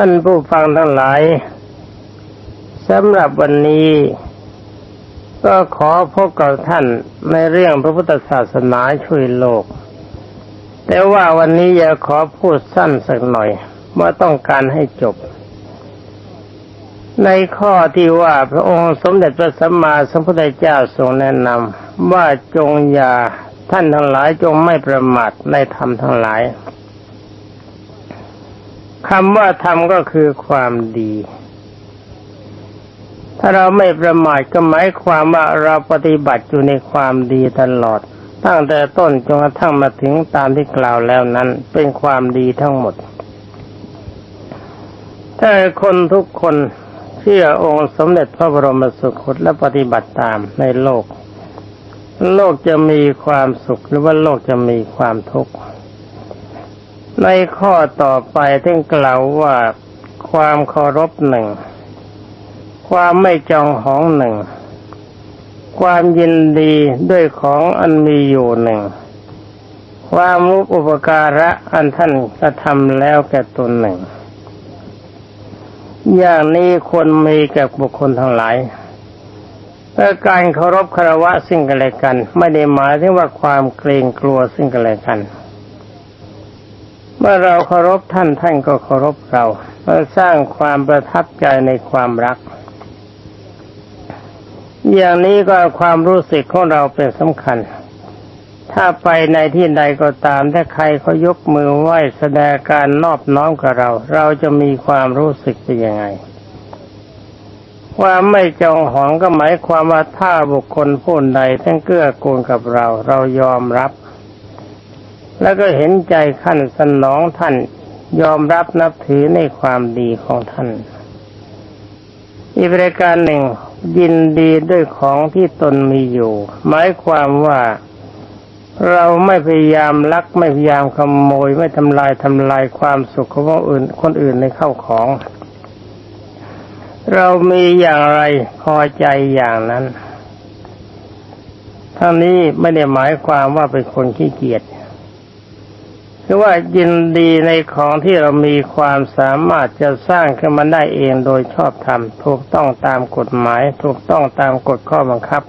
ท่านผู้ฟังทั้งหลายสำหรับวันนี้ ก็ขอพบกับท่านในเรื่องพระพุทธศาสนาช่วยโลก แต่ว่าวันนี้อยากขอพูดสั้นสักหน่อยว่าต้องการให้จบ ในข้อที่ว่าพระองค์สมเด็จพระสัมมาสัมพุทธเจ้าทรงแนะนำว่าจงอย่าท่านทั้งหลายจงไม่ประมาทในธรรมทั้งหลาย คำว่าธรรมก็คือความดี ถ้าเราไม่ประมาทก็หมายความว่าเราปฏิบัติอยู่ในความดีตลอด ตั้งแต่ต้นจนกระทั่งมาถึงตามที่กล่าวแล้วนั้นเป็นความดีทั้งหมด ถ้าคนทุกคนเชื่อองค์สมเด็จพระบรมสุคตและปฏิบัติตามในโลก โลกจะมีความสุขหรือว่าโลกจะมีความทุกข์ ในข้อต่อไปท่านกล่าวว่าความเคารพหนึ่ง ความไม่จองหองหนึ่ง ความยินดีด้วยของอันมีอยู่หนึ่ง ความรู้อุปการะอันท่านกระทำแล้วแก่ตนหนึ่ง อย่างนี้ควรมีแก่บุคคลทั้งหลายแต่การเคารพคารวะซึ่งกันและกัน ไม่ได้หมายถึงว่าความเกรงกลัวซึ่งกันและกัน เมื่อเราเคารพท่านท่านก็เคารพเราเพื่อสร้างความประทับใจในความรัก อย่างนี้ก็ความรู้สึกของเราเป็นสำคัญ ถ้าไปในที่ใดก็ตามถ้าใครเขายกมือไหว้แสดงการนอบน้อมกับเรา เราจะมีความรู้สึกเป็นยังไงความไม่จองหองก็หมายความว่าถ้าบุคคลผู้ใดท่านเกื้อกูลกับเรา เรายอมรับ แล้วก็เห็นใจขั้นสนองท่าน ยอมรับนับถือในความดีของท่าน อีกประการหนึ่งยินดีด้วยของที่ตนมีอยู่ หมายความว่าเราไม่พยายามลักไม่พยายามขโมยไม่ทำลายทำลายความสุขของคนอื่นคนอื่นในเข้าของ เรามีอย่างไรพอใจอย่างนั้นทั้งนี้ไม่ได้หมายความว่าเป็นคนขี้เกียจ คือว่ายินดีในของที่เรามีความสามารถจะสร้างขึ้นมาได้เองโดยชอบธรรมถูกต้องตามกฎหมาย ถูกต้องตามกฎข้อบังคับ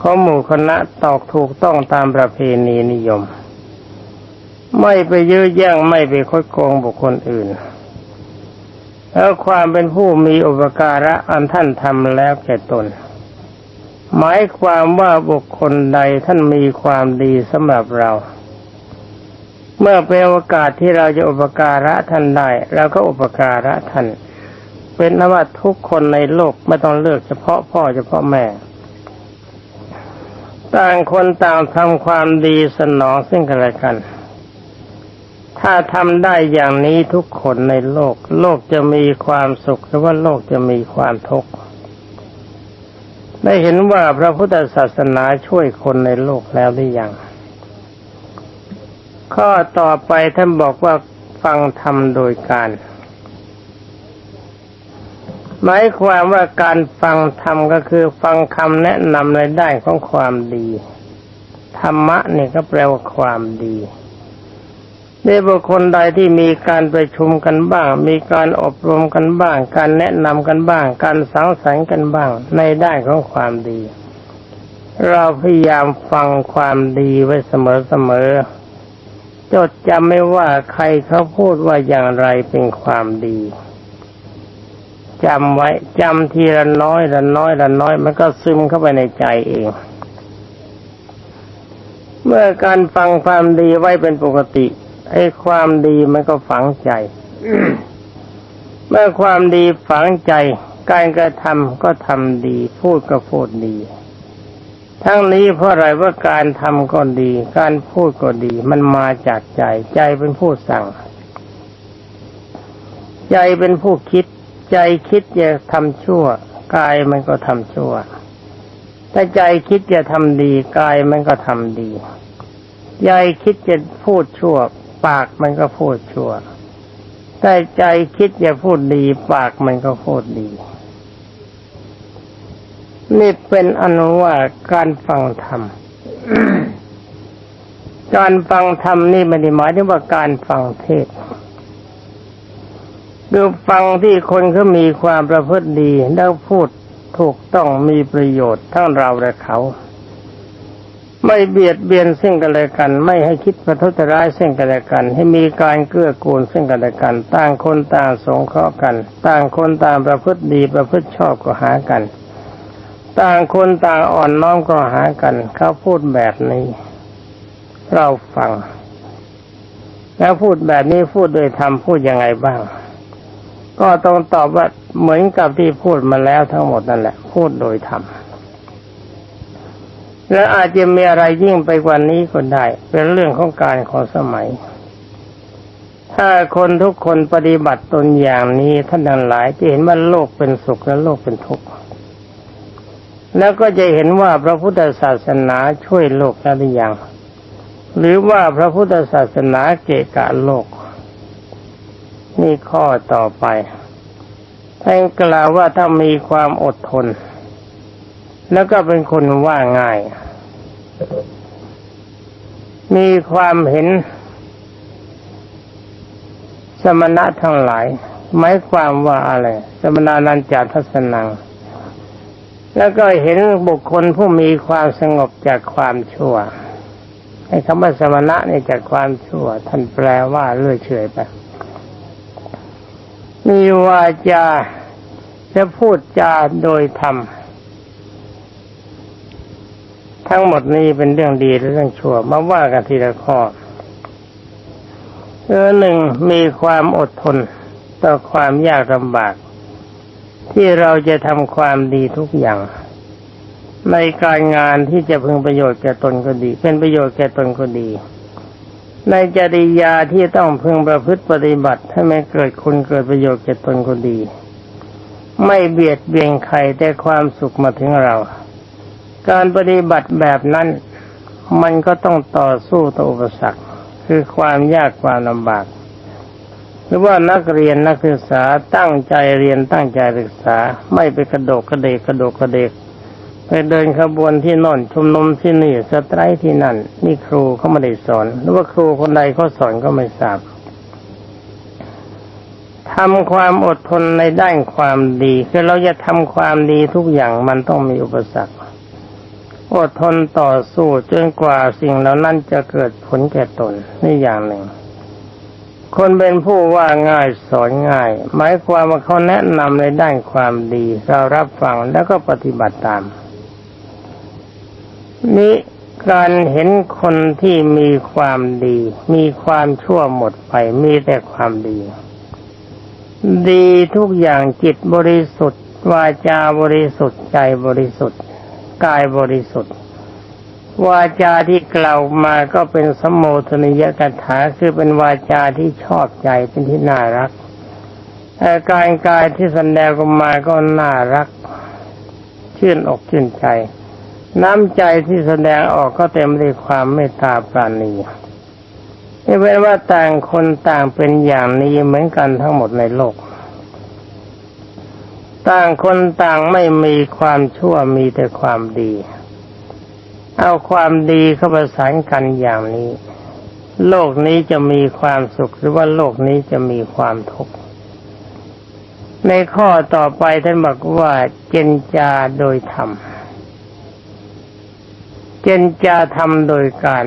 ข้อหมู่คณะตอกถูกต้องตามประเพณีนิยม ไม่ไปยื้อแย่งไม่ไปคดโกงบุคคลอื่น แล้วความเป็นผู้มีอุปการะอันท่านทำแล้วแก่ตน หมายความว่าบุคคลใดท่านมีความดีสำหรับเรา เมื่อเป็นโอกาสที่เราจะอุปการะท่านได้เราก็อุปการะท่าน เป็นนว่าทุกคนในโลกไม่ต้องเลือกเฉพาะพ่อเฉพาะแม่ ต่างคนต่างทำความดีสนองซึ่งกันและกัน ถ้าทำได้อย่างนี้ทุกคนในโลก โลกจะมีความสุขหรือว่าโลกจะมีความทุกข์ได้เห็นว่าพระพุทธศาสนาช่วยคนในโลกแล้วหรือยัง ข้อต่อไปท่านบอกว่าฟังธรรมโดยการ หมายความว่าการฟังธรรมก็คือฟังคำแนะนำในด้านของความดี ธรรมะเนี่ยก็แปลว่าความดีในบุคคลใดที่มีการประชุมกันบ้าง มีการอบรมกันบ้าง การแนะนำกันบ้าง การสังสรรค์กันบ้าง ในด้านของความดี เราพยายามฟังความดีไว้เสมอๆ จดจำไม่ว่าใครเขาพูดว่าอย่างไรเป็นความดีจำไว้จำทีละน้อยละน้อยละน้อย มันก็ซึมเข้าไปในใจเอง เมื่อการฟังความดีไว้เป็นปกติไอ้ความดีมันก็ฝังใจ เมื่อความดีฝังใจ การกระทำก็ทำดี พูดก็พูดดี ทั้งนี้เพราะอะไรว่าการทำก็ดี การพูดก็ดี มันมาจากใจ ใจเป็นผู้สั่ง ใจเป็นผู้คิด ใจคิดจะทำชั่ว กายมันก็ทำชั่วถ้าใจคิดจะทำดีกายมันก็ทำดีใจคิดจะพูดชั่ว ปากมันก็พูดชั่วถ้าใจคิดจะพูดดี ปากมันก็พูดดี นี่เป็นอนุว่าการฟังธรรม การฟังธรรมนี่ไม่ได้หมายถึงว่าการฟังเทศดูฟังที่คนเขามีความประพฤติดีแล้วพูดถูกต้องมีประโยชน์ทั้งเราและเขา ไม่เบียดเบียนซึ่งกันและกัน ไม่ให้คิดประทุษร้ายซึ่งกันและกัน ให้มีการเกื้อกูลซึ่งกันและกัน ต่างคนต่างสงเคราะห์กัน ต่างคนต่างประพฤติดีประพฤติชอบก็หากัน ต่างคนต่างอ่อนน้อมก็หากัน เขาพูดแบบนี้ เราฟัง แล้วพูดแบบนี้พูดโดยธรรมพูดยังไงบ้าง ก็ต้องตอบว่าเหมือนกับที่พูดมาแล้วทั้งหมดนั่นแหละ พูดโดยธรรมและอาจจะมีอะไรยิ่งไปกว่านี้ก็ได้ เป็นเรื่องของการของสมัย ถ้าคนทุกคนปฏิบัติตนอย่างนี้ท่านทั้งหลายจะเห็นว่าโลกเป็นสุขและโลกเป็นทุกข์ แล้วก็จะเห็นว่าพระพุทธศาสนาช่วยโลกแล้วหรือยังหรือว่าพระพุทธศาสนาเกะกะโลก นี่ข้อต่อไปท่านกล่าวว่าถ้ามีความอดทน แล้วก็เป็นคนว่าง่าย มีความเห็น สมณะทั้งหลายหมายความว่าอะไร สมณานันจาทัศนัง แล้วก็เห็นบุคคลผู้มีความสงบจากความชั่วไอ้คำว่าสมณะเนี่ยจากความชั่ว ท่านแปลว่าเลื่อยเฉยไป มีวาจาจะพูดจาโดยธรรมทั้งหมดนี้เป็นเรื่องดีและเรื่องชั่ว มาว่ากันทีละข้อเออหนึ่งมีความอดทน ต่อความยากลำบาก ที่เราจะทำความดีทุกอย่าง ในการงานที่จะพึงประโยชน์แก่ตนก็ดี เป็นประโยชน์แก่ตนก็ดี ในจริยาที่ต้องพึงประพฤติปฏิบัติให้มันเกิดคุณเกิดประโยชน์แก่ตนก็ดี ไม่เบียดเบียนใครแต่ความสุขมาถึงเรา การปฏิบัติแบบนั้นมันก็ต้องต่อสู้ต่ออุปสรรคคือความยากความลำบาก หรือว่านักเรียนนักศึกษาตั้งใจเรียนตั้งใจศึกษา ไม่ไปกระโดกกระเดกกระโดกกระเดกไปเดินขบวนที่นอนชุมนุมที่นี่สไตร์ที่นั่น นี่ครูเขาไม่ได้สอน หรือว่าครูคนใดเขาสอนก็ไม่ทราบทำความอดทนในด้านความดี คือเราจะทำความดีทุกอย่างมันต้องมีอุปสรรค อดทนต่อสู้จนกว่าสิ่งเหล่านั้นจะเกิดผลแก่ตนนี่อย่างหนึ่ง คนเป็นผู้ว่าง่ายสอนง่าย หมายความว่าเขาแนะนำในด้านความดี เรารับฟังแล้วก็ปฏิบัติตาม นี้การเห็นคนที่มีความดี มีความชั่วหมดไปมีแต่ความดี ดีทุกอย่างจิตบริสุทธิ์ วาจาบริสุทธิ์ใจบริสุทธิ์ กายบริสุทธิ์ วาจาที่กล่าวมาก็เป็นสมโภชนิยกถาคือเป็นวาจาที่ชอบใจเป็นที่น่ารักการกายที่แสดงออกมาก็น่ารัก ชื่นอกชื่นใจ น้ำใจที่แสดงออกก็เต็มด้วยความเมตตาปราณีนี่เป็นว่าต่างคนต่างเป็นอย่างนี้เหมือนกันทั้งหมดในโลก ต่างคนต่างไม่มีความชั่วมีแต่ความดี เอาความดีเข้าประสานกันอย่างนี้ โลกนี้จะมีความสุขหรือว่าโลกนี้จะมีความทุกข์ในข้อต่อไปท่านบอกว่าเจนจาโดยธรรม เจนจาธรรมโดยการ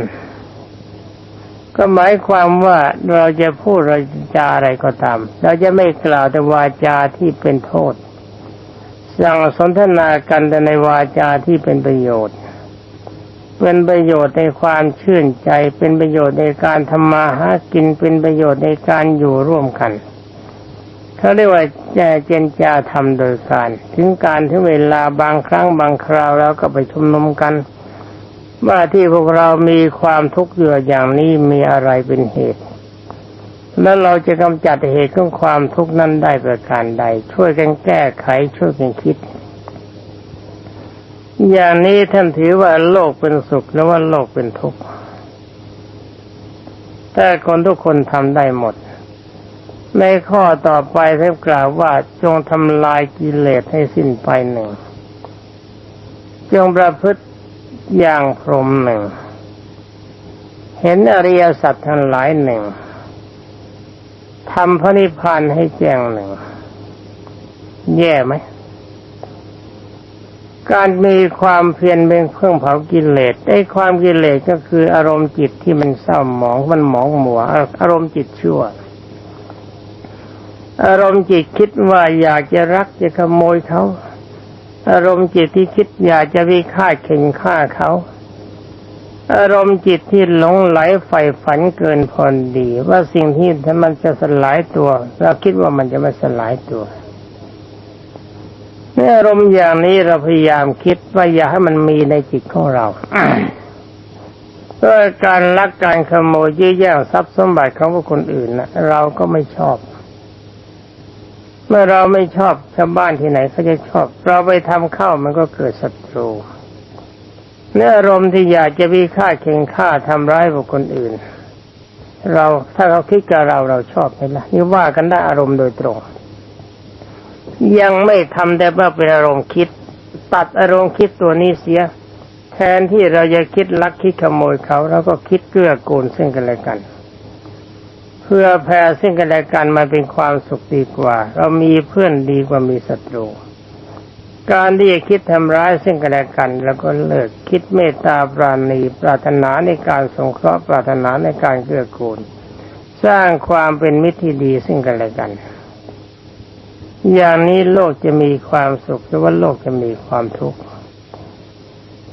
ก็หมายความว่าเราจะพูดเราจาอะไรก็ตาม เราจะไม่กล่าวแต่วาจาที่เป็นโทษ สั่งสนทนากันแต่ในวาจาที่เป็นประโยชน์ เป็นประโยชน์ในความชื่นใจ เป็นประโยชน์ในการทำมาหากิน เป็นประโยชน์ในการอยู่ร่วมกันเขาเรียกว่าจเจนจาทำโดยการ ถึงการถึงเวลาบางครั้งบางคราวแล้วก็ไปชุมนุมกัน ว่าที่พวกเรามีความทุกข์อยู่อย่างนี้มีอะไรเป็นเหตุ แล้วเราจะกำจัดเหตุของความทุกข์นั้นได้ประการใด ช่วยกันแก้ไขช่วยกันคิด อย่างนี้ท่านถือว่าโลกเป็นสุขหรือว่าโลกเป็นทุกข์แต่คนทุกคนทำได้หมด ในข้อต่อไปท่านกล่าวว่าจงทำลายกิเลสให้สิ้นไปหนึ่ง จงประพฤติอย่างพรหมหนึ่ง เห็นอริยสัจทั้งหลายหนึ่งทำพระนิพพานให้แจ้งหนึ่ง แย่ไหม การมีความเพียรเป็นเครื่องเผากิเลสไอ้ความกิเลสก็คืออารมณ์จิตที่มันเศร้าหมองมันหมองหมัวอารมณ์จิตชั่ว อารมณ์จิตคิดว่าอยากจะรักจะขโมยเขาอารมณ์จิตที่คิดอยากจะวิฆาตเข่งฆ่าเขา อารมณ์จิตที่หลงไหลใฝ่ฝันเกินพอดี ว่าสิ่งที่ถ้ามันจะสลายตัว เราคิดว่ามันจะไม่สลายตัว ในออารมณ์อย่างนี้เราพยายามคิดว่าอย่าให้มันมีในจิตของเราด้วยการลักการขโมยยื้อแย่งทรัพย์สมบัติของคนอื่นนะเราก็ไม่ชอบ เมื่อเราไม่ชอบชาวบ้านที่ไหนเขาจะชอบ เราไปทำเข้ามันก็เกิดศัตรูเนื้ออารมณ์ที่อยากจะวิฆ่าเข่งฆ่าทำร้ายบุคคลอื่น เราถ้าเขาคิดกับเราเราชอบไหมล่ะนี่ว่ากันได้อารมณ์โดยตรง ยังไม่ทำแต่ว่าเป็นอารมณ์คิด ตัดอารมณ์คิดตัวนี้เสีย แทนที่เราจะคิดลักคิดขโมยเขาเราก็คิดเกื้อกูลซึ่งกันและกัน เพื่อแผ่ซึ่งกันและกันมันเป็นความสุขดีกว่า เรามีเพื่อนดีกว่ามีศัตรูการที่จะคิดทำร้ายซึ่งกันและกัน แล้วก็เลิกคิดเมตตาปราณีปรารถนาในการสงเคราะห์ปรารถนาในการเกื้อกูล สร้างความเป็นมิตรที่ดีซึ่งกันและกัน อย่างนี้โลกจะมีความสุขหรือว่าโลกจะมีความทุกข์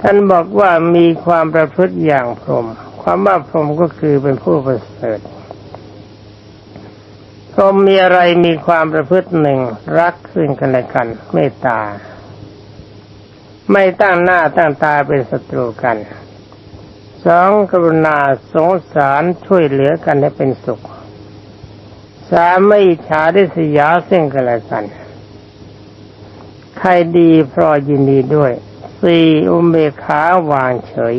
ท่านบอกว่ามีความประพฤติอย่างพรหมความว่าพรหมก็คือเป็นผู้ประเสริฐพรหมมีอะไรมีความประพฤติหนึ่งรักซึ่งกันและกันเมตตา ไม่ตั้งหน้าตั้งตาเป็นศัตรูกันสองกรุณาสงสารช่วยเหลือกันให้เป็นสุข สามไม่อิจฉาริษยาซึ่งกันและกัน ใครดีเพราะยินดีด้วยสี่อุเบกขาวางเฉย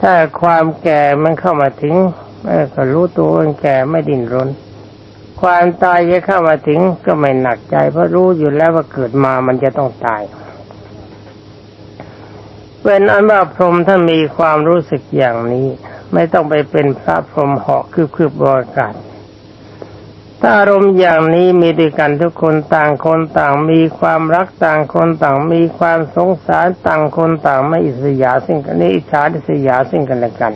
ถ้าความแก่มันเข้ามาถึงเออก็รู้ตัวว่าแก่ไม่ดิ้นรน ความตายจะเข้ามาถึงก็ไม่หนักใจ เพราะรู้อยู่แล้วว่าเกิดมามันจะต้องตายเป็นอันว่าพรหมท่านมีความรู้สึกอย่างนี้ ไม่ต้องไปเป็นพระพรหมเหาะคืบคืบบรากาศ ถ้าอารมณ์อย่างนี้มีด้วยกันทุกคนต่างคนต่างมีความรักต่างคนต่างมีความสงสารต่างคนต่างไม่อิสยาซึ่งกันนี้อิจฉาอิสยาซึ่งกันและกัน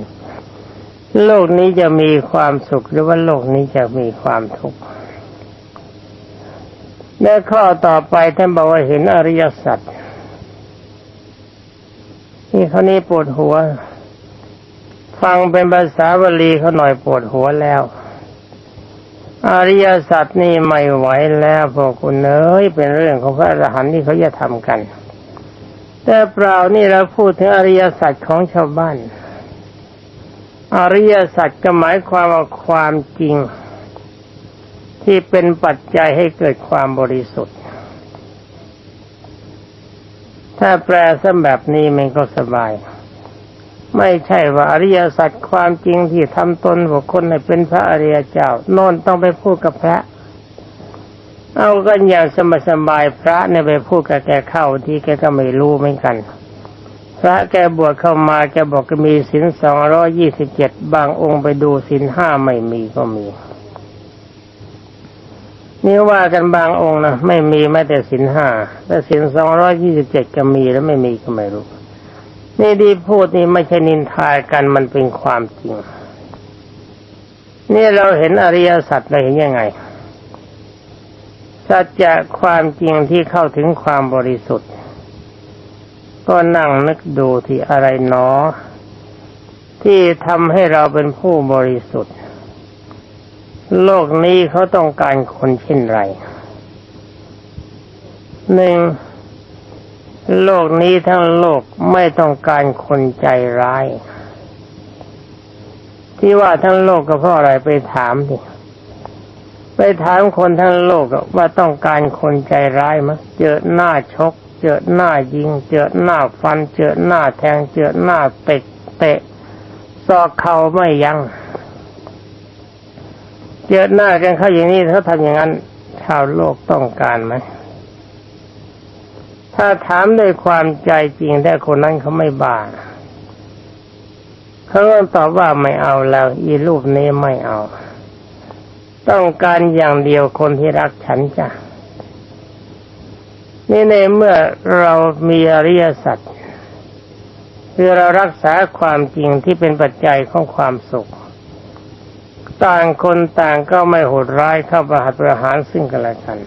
โลกนี้จะมีความสุขหรือว่าโลกนี้จะมีความทุกข์ในข้อต่อไปท่านบอกว่าเห็นอริยสัจนี่เขานี้ปวดหัว ฟังเป็นภาษาบาลีเขาหน่อยปวดหัวแล้ว อริยสัจนี่ไม่ไหวแล้วพวกคุณเอ้ยเป็นเรื่องของพระอรหันต์ที่เขาจะทำกัน แต่เปล่านี่เราพูดถึงอริยสัจของชาวบ้าน อริยสัจก็หมายความว่าความจริง ที่เป็นปัจจัยให้เกิดความบริสุทธิ์ ถ้าแปลซะแบบนี้มันก็สบาย ไม่ใช่ว่าอริยสัจความจริงที่ทำตนบุคคลให้เป็นพระอริยเจ้า โน่นต้องไปพูดกับพระ เอากันอย่างสบายสบายพระเนี่ยไปพูดกับแกเข้าที่แกก็ไม่รู้เหมือนกัน พระแกบวชเข้ามาแกบอกก็มีศีลสองร้อยี่สิบเจ็ดบางองค์ไปดูศีลห้าไม่มีก็มีนี่ว่ากันบางองค์นะไม่มีแม้แต่ศีลห้าแต่ศีลสองร้อยี่สิบเจ็ดก็มีแล้วไม่มีก็ไม่รู้ นี่ดีพูดนี่ไม่ใช่นินทากันมันเป็นความจริง นี่เราเห็นอริยสัจเราเห็นยังไงสัจจะความจริงที่เข้าถึงความบริสุทธิ์ ก็นั่งนึกดูที่อะไรหนอ ที่ทำให้เราเป็นผู้บริสุทธิ์ โลกนี้เขาต้องการคนเช่นไรหนึ่ง โลกนี้ทั้งโลกไม่ต้องการคนใจร้าย ที่ว่าทั้งโลกก็เพราะอะไรไปถามดิไปถามคนทั้งโลกว่าต้องการคนใจร้ายมั้ยเจอหน้าชก เจอหน้ายิง เจอหน้าฟัน เจอหน้าแทง เจอหน้าเตะเตะซอกเข่าไม่ยัง้งเจอหน้ากันเข้าอย่างนี้เขาทำอย่างนั้นชาวโลกต้องการไหม ถ้าถามด้วยความใจจริงแต่คนนั้นเขาไม่บ้าเขาก็ตอบว่าไม่เอาแล้วอีรูปนี้ไม่เอา ต้องการอย่างเดียวคนที่รักฉันจ้ะนี่ในเมื่อเรามีอริยสัจคือเรารักษาความจริงที่เป็นปัจจัยของความสุข ต่างคนต่างก็ไม่โหดร้ายเข้าประหัตประหารซึ่งกันและกัน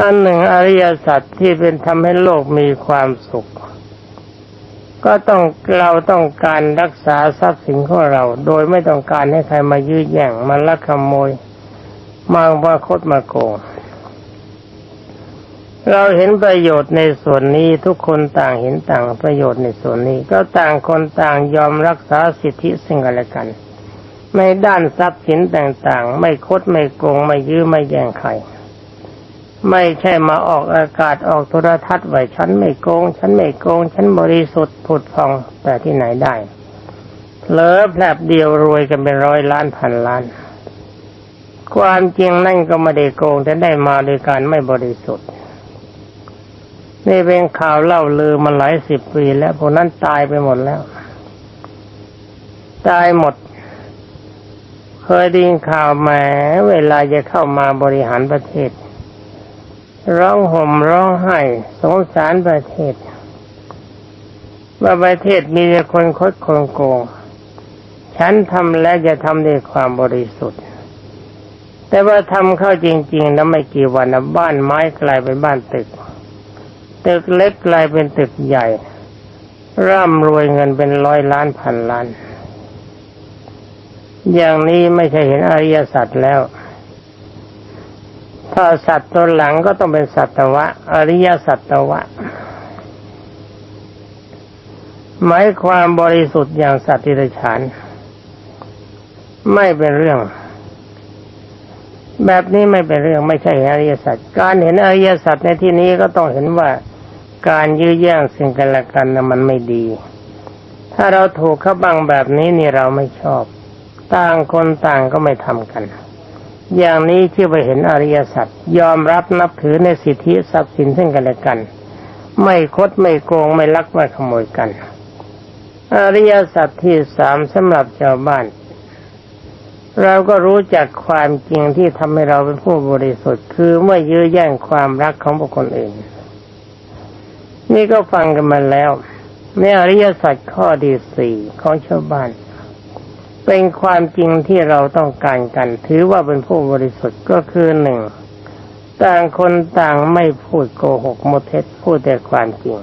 อันหนึ่งอริยสัจที่เป็นทำให้โลกมีความสุข ก็ต้องเราต้องการรักษาทรัพย์สินของเรา โดยไม่ต้องการให้ใครมายื้อแย่งมาลักขโมยมาว่าคดมาโกงเราเห็นประโยชน์ในส่วนนี้ทุกคนต่างเห็นต่างประโยชน์ในส่วนนี้ ก็ต่างคนต่างยอมรักษาสิทธิซึ่งกันและกันในด้านทรัพย์สินต่างๆ ไม่คดไม่โกงไม่ยื้อไม่แย่งใคร ไม่ใช่มาออกอากาศออกโทรทัศน์ไว้ฉันไม่โกง ฉันไม่โกง ฉันบริสุทธิ์ผุดพองแต่ที่ไหนได้เลอแผลบเดียวรวยกันเป็นร้อยล้านพันล้าน ความจริงนั่นก็ไม่ได้โกงแต่ได้มาโดยการไม่บริสุทธิ์นี่เป็นข่าวเล่าลือมาหลายสิบปีแล้วพวกนั้นตายไปหมดแล้ว ตายหมด เคยดยินข่าวแหมเวลาจะเข้ามาบริหารประเทศ ร้องห่มร้องไห้สงสารประเทศ ว่าประเทศมีแต่คนคดคนโกง ฉันทำแล้วจะทำด้วยความบริสุทธิ์ แต่ว่าทำเข้าจริง ๆ แล้วไม่กี่วันนะบ้านไม้กลายเป็นบ้านตึก ตึกเล็กกลายเป็นตึกใหญ่ ร่ำรวยเงินเป็นร้อยล้านพันล้าน อย่างนี้ไม่ใช่เห็นอริยสัจแล้ว ถ้าสัตว์ตัวหลังก็ต้องเป็นสัตวะ อริยสัตวะ หมายความบริสุทธิ์อย่างสัตว์ที่ไรฉานไม่เป็นเรื่อง แบบนี้ไม่เป็นเรื่องไม่ใช่อริยสัจการเห็นอริยสัจในที่นี้ก็ต้องเห็นว่าการยื้อแย่งสิ่งกันและกันนะมันไม่ดี ถ้าเราถูกเขาบังแบบนี้นี่เราไม่ชอบ ต่างคนต่างก็ไม่ทำกัน อย่างนี้ชื่อว่าเห็นอริยสัจยอมรับนับถือในสิทธิทรัพย์สินซึ่งกันและกัน ไม่คดไม่โกงไม่ลักไม่ขโมยกัน อริยสัจที่สามสำหรับชาวบ้าน เราก็รู้จักความจริงที่ทำให้เราเป็นผู้บริสุทธิ์ คือเมื่อยื้อแย่งความรักของบุคคลอื่น นี่ก็ฟังกันมาแล้วในอริยสัจข้อที่สี่ของชาวบ้าน เป็นความจริงที่เราต้องการกัน ถือว่าเป็นผู้บริสุทธิ์ก็คือหนึ่งต่างคนต่างไม่พูดโกหกมดเท็จพูดแต่ความจริง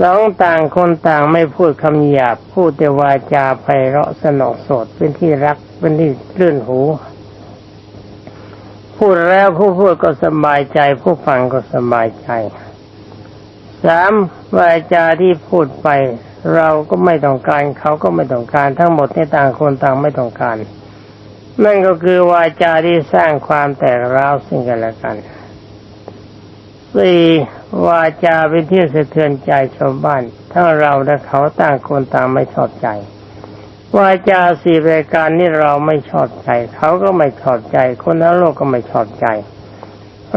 สองต่างคนต่างไม่พูดคำหยาบพูดแต่วาจาไพเราะสนองสดเป็นที่รักเป็นที่เลื่อนหู พูดแล้วผู้พูดก็สบายใจ ผู้ฟังก็สบายใจสามวาจาที่พูดไป เราก็ไม่ต้องการเขาก็ไม่ต้องการทั้งหมดในต่างคนต่างไม่ต้องการ นั่นก็คือวาจาที่สร้างความแตกร้าวซึ่งกันและกันสี่วาจาเป็นที่สะเทือนใจชาวบ้าน ทั้งเราและเขาต่างคนต่างไม่ชอบใจ วาจาสี่รายการนี้เราไม่ชอบใจ เขาก็ไม่ชอบใจ คนทั้งโลกก็ไม่ชอบใจ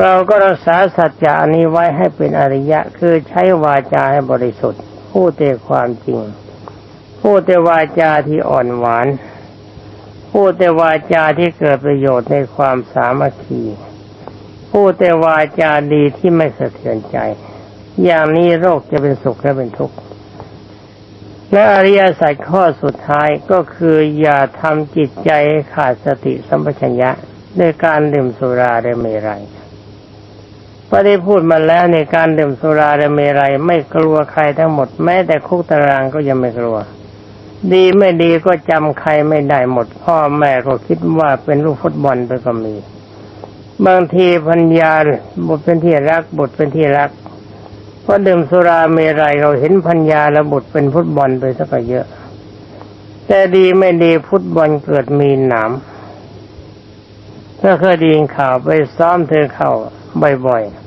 เราก็รักษาสัจจะนี้ไว้ให้เป็นอริยะ คือใช้วาจาให้บริสุทธิ์ พูดแต่ความจริง พูดแต่วาจาที่อ่อนหวาน พูดแต่วาจาที่เกิดประโยชน์ในความสามัคคี พูดแต่วาจาดีที่ไม่สะเทือนใจ อย่างนี้โรคจะเป็นสุขและเป็นทุกข์และอริยสัจข้อสุดท้ายก็คืออย่าทำจิตใจขาดสติสัมปชัญญะด้วยการดื่มสุราและเมรัย พอได้พูดมาแล้วในการดื่มสุราและเมรัยไม่กลัวใครทั้งหมดแม้แต่คุกตารางก็ยังไม่กลัว ดีไม่ดีก็จำใครไม่ได้หมด พ่อแม่ก็คิดว่าเป็นลูกฟุตบอลไปก็มี บางทีพัญญาบุตรเป็นที่รักบุตรเป็นที่รักเพราะดื่มสุราเมรัยเราเห็นพัญญาและบุตรเป็นฟุตบอลไปสักเยอะ แต่ดีไม่ดีฟุตบอลเกิดมีหนามถ้าเคยดีข่าวไปซ้อมเธอเข้าบ่อยๆ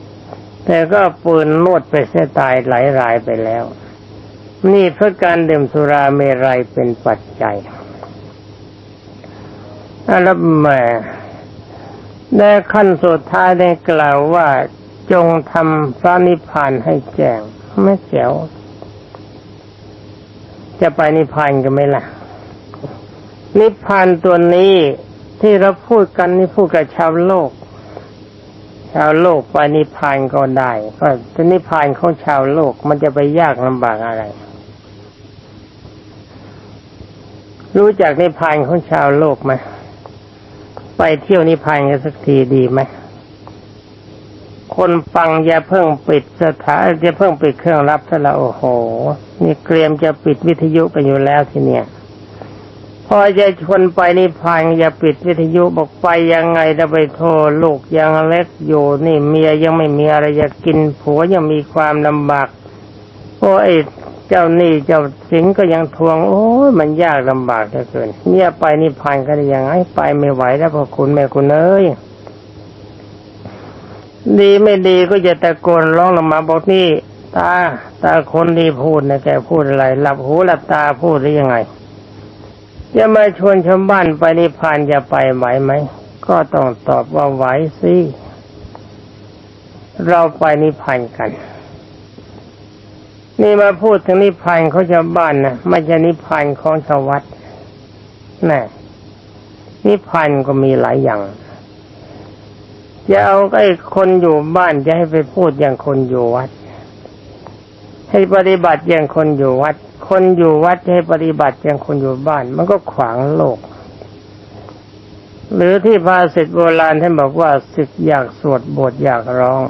แต่ก็ปืนนวดไปเสียตายหลายรายไปแล้ว นี่เพื่อการดื่มสุราเมรัยเป็นปัจจัยอะแล้วแม่ในขั้นสุดท้ายได้กล่าวว่าจงทำพระนิพพานให้แจ้งไม่แจ๋วจะไปนิพพานกันไหมล่ะ นิพพานตัวนี้ที่เราพูดกันนี่พูดกับชาวโลก ชาวโลกไปนิพพานก็ได้ ก็จะนิพพานของชาวโลกมันจะไปยากลำบากอะไร รู้จักนิพพานของชาวโลกไหมไปเที่ยวนิพพานกันสักทีดีไหมคนฟังอย่าเพิ่งปิดสถานอย่าเพิ่งปิดเครื่องรับซะละโอ้โห นี่เตรียมจะปิดวิทยุไปอยู่แล้วทีเนี้ย พอจะชวนไปนิพพานอย่าปิดวิทยุบอกไปยังไงจะไปโทษลูกยังเล็กอยู่นี่เมียยังไม่มีอะไรจะกินผัวยังมีความลำบากโอ้ยเจ้านี่เจ้าสิงก็ยังทวง โอ้ยมันยากลำบากเหลือเกินเนี่ยไปนิพพานก็ได้ยังไงไปไม่ไหวแล้วพอคุณแม่คุณเอ้ยดีไม่ดีก็จะตะโกนร้องลงมาบอกนี่ตาตาคนที่พูดนะแกพูดอะไร หลับหูหลับตาพูดหรือยังไง จะมาชวนชาวบ้านไปนิพพานจะไปไหวไหม ก็ต้องตอบว่าไหวสิ เราไปนิพพานกัน นี่มาพูดถึงนิพพานเของชาวบ้านนะไม่ใช่นิพพานของชาววัดน่นิพพานก็มีหลายอย่างจะเอาไอ้คนอยู่บ้านจะให้ไปพูดอย่างคนอยู่วัด ให้ปฏิบัติอย่างคนอยู่วัด คนอยู่วัดจะให้ปฏิบัติอย่างคนอยู่บ้าน มันก็ขวางโลก หรือที่ภาษิตโบราณท่านบอกว่าศึกอยากสวดบทอยากร้อง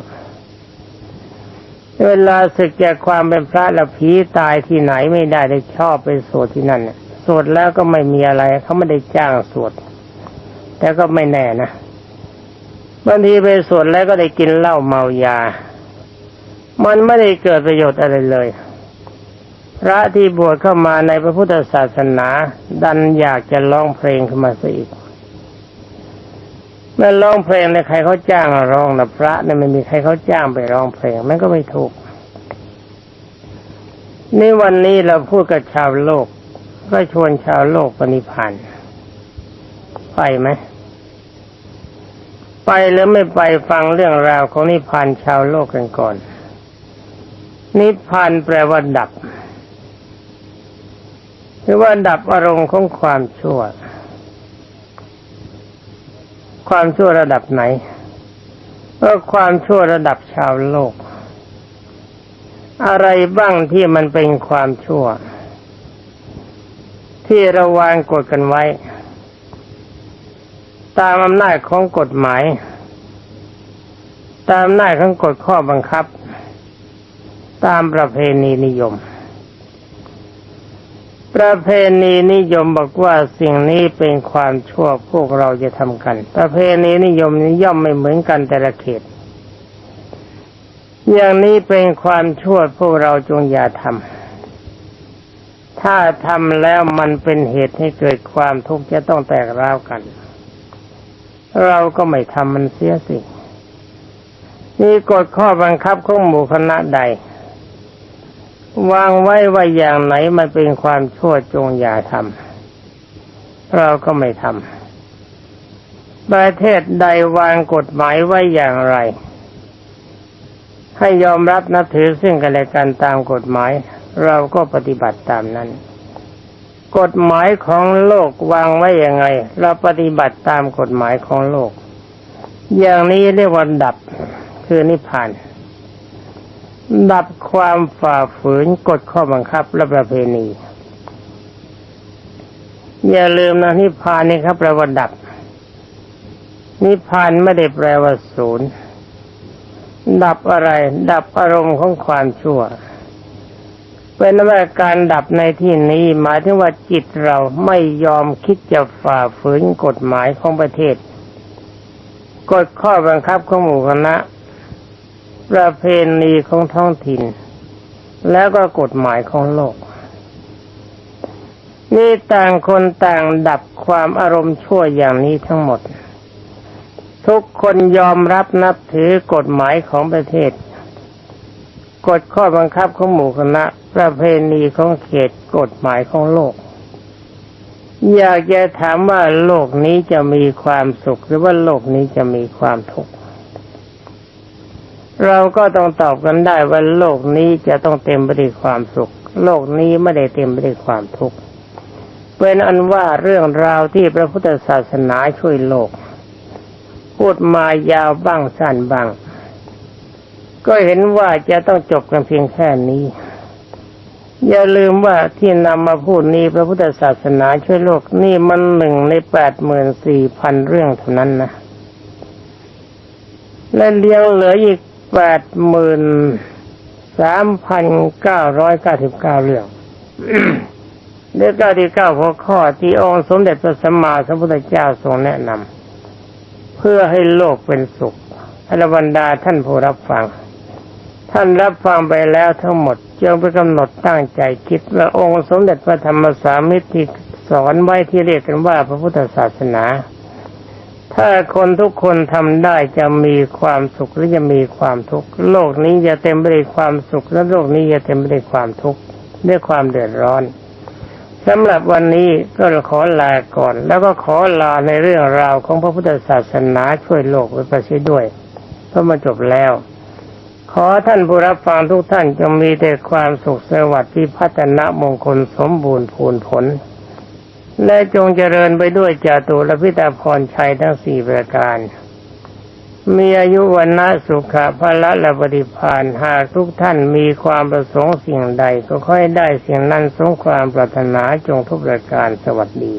เวลาศึกจากความเป็นพระล้วผีตายที่ไหนไม่ได้ได้ชอบไปสวดที่นั่นสวดแล้วก็ไม่มีอะไรเขาไม่ได้จ้างสวดแต่ก็ไม่แน่นะบางทีไปสวดแล้วก็ได้กินเหล้าเมายา มันไม่ได้เกิดประโยชน์อะไรเลย พระที่บวชเข้ามาในพระพุทธศาสนา ดันอยากจะร้องเพลงขึ้นมาซะอีกเมื่อร้องเพลงเนี่ยใครเขาจ้างร้องนะพระเนี่ยไม่มีใครเขาจ้างไปร้องเพลงมันก็ไม่ถูกนี่วันนี้เราพูดกับชาวโลก ก็ชวนชาวโลกปณิพันธ์ไปไหมไปหรือไม่ไปฟังเรื่องราวของนิพพานชาวโลกกันก่อน นิพพานแปลว่าดับ หรือว่าดับอารมณ์ของความชั่ว ความชั่วระดับไหนก็ความชั่วระดับชาวโลก อะไรบ้างที่มันเป็นความชั่ว ที่เราวางกฎกันไว้ ตามอำนาจของกฎหมาย ตามอำนาจของกฎข้อบังคับ ตามประเพณีนิยม ประเพณีนิยมบอกว่าสิ่งนี้เป็นความชั่วพวกเราจะทำกัน ประเพณีนิยมนี้ย่อมไม่เหมือนกันแต่ละเขต อย่างนี้เป็นความชั่วพวกเราจงอย่าทำถ้าทำแล้วมันเป็นเหตุให้เกิดความทุกข์จะต้องแตกร้าวกัน เราก็ไม่ทำมันเสียสินี่กฎข้อบังคับของหมู่คณะใด วางไว้ว่าอย่างไหนมันเป็นความชั่วจงอย่าทำเราก็ไม่ทำประเทศใดวางกฎหมายไว้อย่างไร ให้ยอมรับนับถือซึ่งกันและกันตามกฎหมาย เราก็ปฏิบัติตามนั้น กฎหมายของโลกวางไว้อย่างไงเราปฏิบัติตามกฎหมายของโลก อย่างนี้เรียกว่าดับคือนิพพาน ดับความฝ่าฝืนกฎข้อบังคับและประเพณี อย่าลืมนะนิพพานนี่ครับแปลว่าดับ นิพพานไม่ได้แปลว่าศูนย์ดับอะไร ดับอารมณ์ของความชั่ว เป็นว่าการดับในที่นี้หมายถึงว่าจิตเราไม่ยอมคิดจะฝ่าฝืนกฎหมายของประเทศกฎข้อบังคับของหมู่คณะ ประเพณีของท้องถิ่น แล้วก็กฎหมายของโลก นี่ต่างคนต่างดับความอารมณ์ชั่วอย่างนี้ทั้งหมด ทุกคนยอมรับนับถือกฎหมายของประเทศกฎข้อบังคับของหมู่คณะ ประเพณีของเขตกฎหมายของโลก อยากจะถามว่าโลกนี้จะมีความสุขหรือว่าโลกนี้จะมีความทุกข์ เราก็ต้องตอบกันได้ว่าโลกนี้จะต้องเต็มไปด้วยความสุข โลกนี้ไม่ได้เต็มไปด้วยความทุกข์เป็นอันว่าเรื่องราวที่พระพุทธศาสนาช่วยโลก พูดมายาวบ้างสั้นบ้าง ก็เห็นว่าจะต้องจบกันเพียงแค่นี้ อย่าลืมว่าที่นำมาพูดนี้พระพุทธศาสนาช่วยโลกนี่มันหนึ่งในแปดหมื่นสี่พันเรื่องเท่านั้นนะและเลี้ยงเหลืออีก แปดหมื่นสามพันเก้าร้อยเก้าสิบเก้าเรื่องเรื่องเก้าที่เก้าหัวข้อที่องค์สมเด็จพระสัมมาสัมพุทธเจ้าทรงแนะนำเพื่อให้โลกเป็นสุขอรบรรดาท่านผู้รับฟัง ท่านรับฟังไปแล้วทั้งหมดจงไปกำหนดตั้งใจคิดว่าองค์สมเด็จพระธรรมสามิตรที่สอนไว้ที่เรียกกันว่าพระพุทธศาสนา ถ้าคนทุกคนทำได้จะมีความสุขหรือจะมีความทุกข์โลกนี้จะเต็มไปด้วยความสุขและโลกนี้จะเต็มไปด้วยความทุกข์ด้วยความเดือดร้อนสำหรับวันนี้ก็ขอลาก่อน แล้วก็ขอลาในเรื่องราวของพระพุทธศาสนาช่วยโลกไว้ประสิด้วยเพราะมาจบแล้ว ขอท่านผู้รับฟังทุกท่านจงมีแต่ความสุขสวัสดิ์ที่พัฒนามงคลสมบูรณ์พูนผล และจงเจริญไปด้วยจาตุรพิตาพรชัยทั้งสี่ประการ มีอายุวันนะสุขะพละและปฏิพานหากทุกท่านมีความประสงค์สิ่งใดก็ค่อยได้สิ่งนั้นสงความปรารถนาจงทุกประการสวัสดี